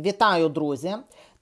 Вітаю, друзі!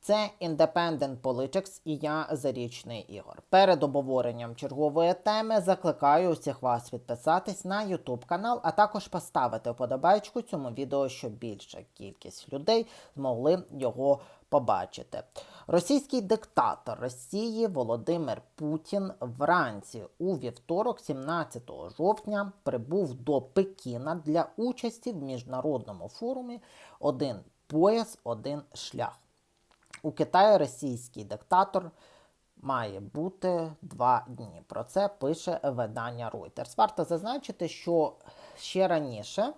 Це Independent Politics і я Зарічний Ігор. Перед обговоренням чергової теми закликаю усіх вас підписатись на YouTube канал, а також поставити вподобайку цьому відео, щоб більша кількість людей змогли його побачити. Російський диктатор Росії Володимир Путін вранці у вівторок, 17 жовтня, прибув до Пекіна для участі в міжнародному форумі Один пояс, один шлях. У Китаї російський диктатор має бути два дні. Про це пише видання Reuters. Варто зазначити, що ще раніше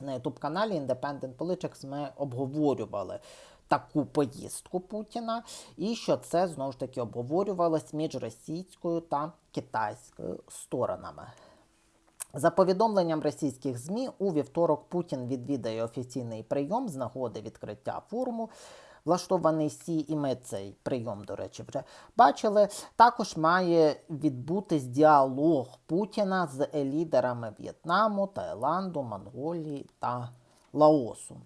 на youtube каналі Independent Politics ми обговорювали таку поїздку Путіна, і що це знову ж таки обговорювалось між російською та китайською сторонами. За повідомленням російських ЗМІ, у вівторок Путін відвідає офіційний прийом з нагоди відкриття форуму. Влаштований Сі, і ми цей прийом, до речі, вже бачили. Також має відбутись діалог Путіна з лідерами В'єтнаму, Таїланду, Монголії та Лаосу.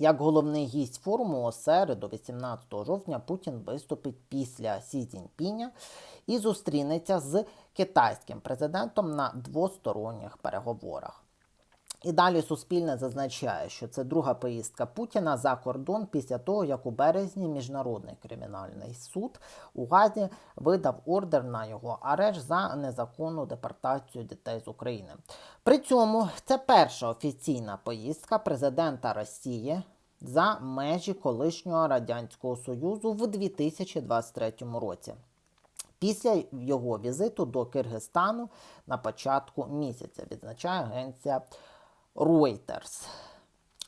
Як головний гість форуму у середу, 18 жовтня, Путін виступить після Сі Цзіньпіня і зустрінеться з китайським президентом на двосторонніх переговорах. І далі Суспільне зазначає, що це друга поїздка Путіна за кордон після того, як у березні Міжнародний кримінальний суд у Газі видав ордер на його арешт за незаконну депортацію дітей з України. При цьому це перша офіційна поїздка президента Росії за межі колишнього радянського союзу в 2023 році. Після його візиту до Киргизстану на початку місяця відзначає агенція Reuters.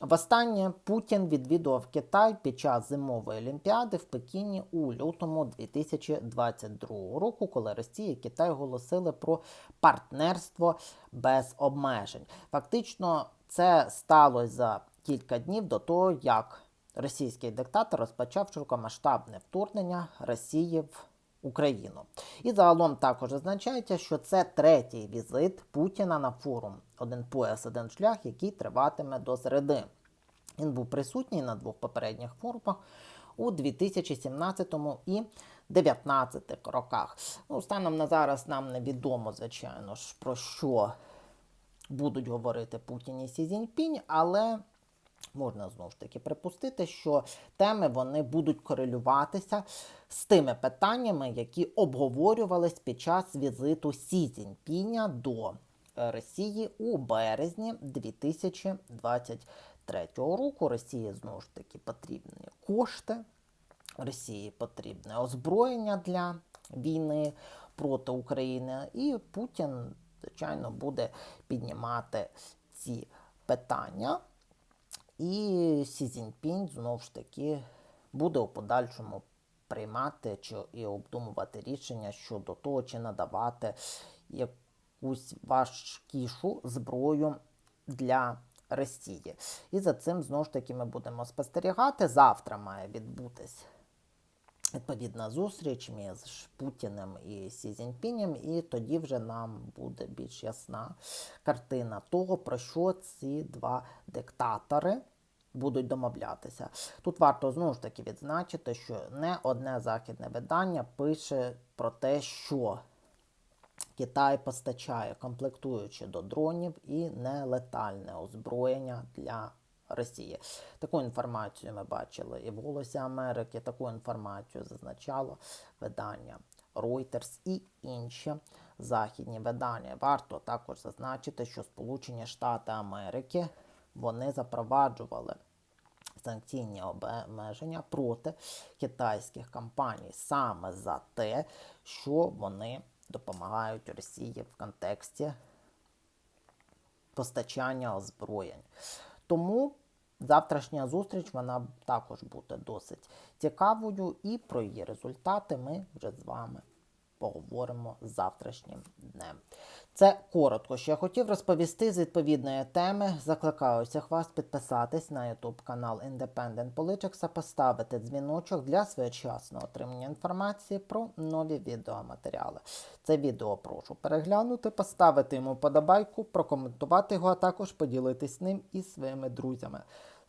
Востаннє Путін відвідував Китай під час зимової олімпіади в Пекіні у лютому 2022 року, коли Росія і Китай оголосили про партнерство без обмежень. Фактично, це сталося за кілька днів до того, як російський диктатор розпочав широкомасштабне вторгнення Росії в Україну. І загалом також означається, що це третій візит Путіна на форум Один пояс, один шлях, який триватиме до середи. Він був присутній на двох попередніх форумах у 2017 і 2019 роках. Ну, станом на зараз нам невідомо, звичайно ж, про що будуть говорити Путін і Сі Цзіньпінь, але можна знову ж таки припустити, що теми вони будуть корелюватися з тими питаннями, які обговорювались під час візиту Сі Цзіньпіня до е, Росії у березні 2023 року. Росії знову ж таки потрібні кошти. Росії потрібне озброєння для війни проти України, і Путін, звичайно, буде піднімати ці питання. І Сі Цзіньпінь знову ж таки буде у подальшому приймати чи і обдумувати рішення щодо того, чи надавати якусь важкішу зброю для Росії. І за цим знову ж таки ми будемо спостерігати. Завтра має відбутись відповідна зустріч між Путіним і Сі Цзіньпінем, і тоді вже нам буде більш ясна картина того, про що ці два диктатори. Будуть домовлятися. Тут варто знову ж таки відзначити, що не одне західне видання пише про те, що Китай постачає комплектуючи до дронів і нелетальне озброєння для Росії. Таку інформацію ми бачили і в Голосі Америки, таку інформацію зазначало видання Reuters і інші західні видання. Варто також зазначити, що Сполучені Штати Америки вони запроваджували санкційні обмеження проти китайських компаній саме за те, що вони допомагають Росії в контексті постачання озброєнь. Тому завтрашня зустріч вона також буде досить цікавою, і про її результати ми вже з вами поговоримо завтрашнім днем. Це коротко, що я хотів розповісти з відповідної теми. Закликаю всіх вас підписатись на YouTube канал Independent Politics, поставити дзвіночок для своєчасного отримання інформації про нові відеоматеріали. Це відео прошу переглянути, поставити йому подобайку, прокоментувати його, а також поділитись ним із своїми друзями.